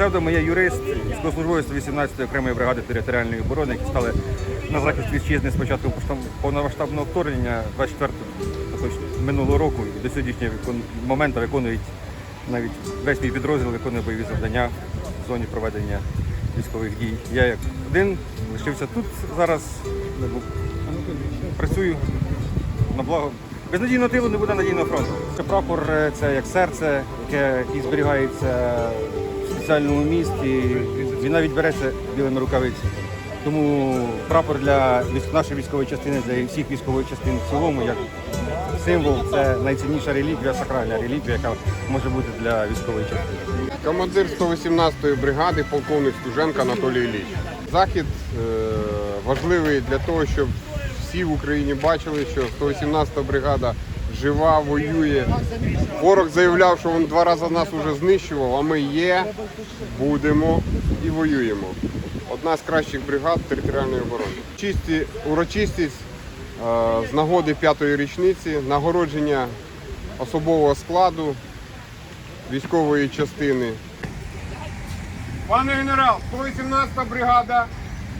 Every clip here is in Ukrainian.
Псевдо я юрист, військовослужбовець 18-ї окремої бригади територіальної оборони, які стали на захист вітчизни з початку повномасштабного вторгнення 24 тобто минулого року і до сьогоднішнього моменту виконують навіть весь мій підрозділ виконує бойові завдання в зоні проведення військових дій. Я як один лишився тут зараз, працюю на благо. Без надійного тилу не буде надійного фронту. Це прапор е, це як серце, яке зберігається спеціальному місті. Він навіть береться білими рукавицями. Тому прапор для нашої військової частини, для всіх військових частин в цілому, як символ, це найцінніша реліквія, сакральна реліквія, яка може бути для військової частини. Командир 118-ї бригади, полковник Стуженко Анатолій Ілліч. Захід е, важливий для того, щоб всі в Україні бачили, що 118-та бригада жива, воює. Ворог заявляв, що він два рази нас вже знищував, а ми є, будемо і воюємо. Одна з кращих бригад територіальної оборони. Чисті, урочистість е, з нагоди п'ятої річниці, нагородження особового складу військової частини. Пане генерал, 118 бригада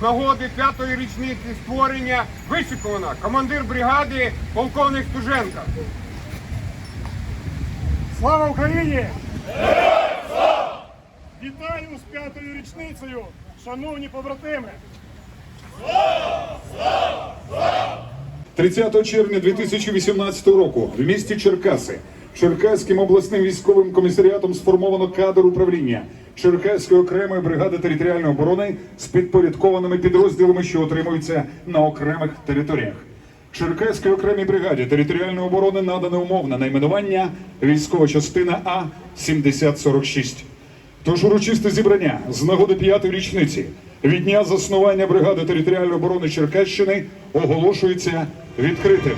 нагоди п'ятої річниці створення вишикована. Командир бригади полковник Стуженка. Слава Україні! Вітаю з п'ятою річницею, шановні побратими! 30 червня 2018 року в місті Черкаси Черкаським обласним військовим комісаріатом сформовано кадр управління Черкаської окремої бригади територіальної оборони з підпорядкованими підрозділами, що отримуються на окремих територіях. Черкаській окремій бригаді територіальної оборони надане умовне найменування військова частина А 7046. Тож урочисте зібрання з нагоди п'ятої річниці від дня заснування бригади територіальної оборони Черкащини оголошується відкритим.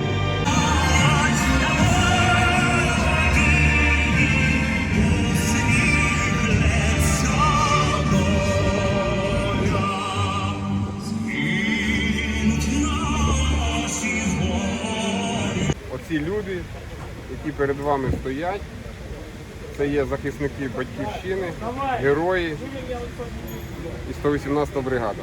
Оці люди, які перед вами стоять, це є захисники батьківщини, герої і 118 бригада.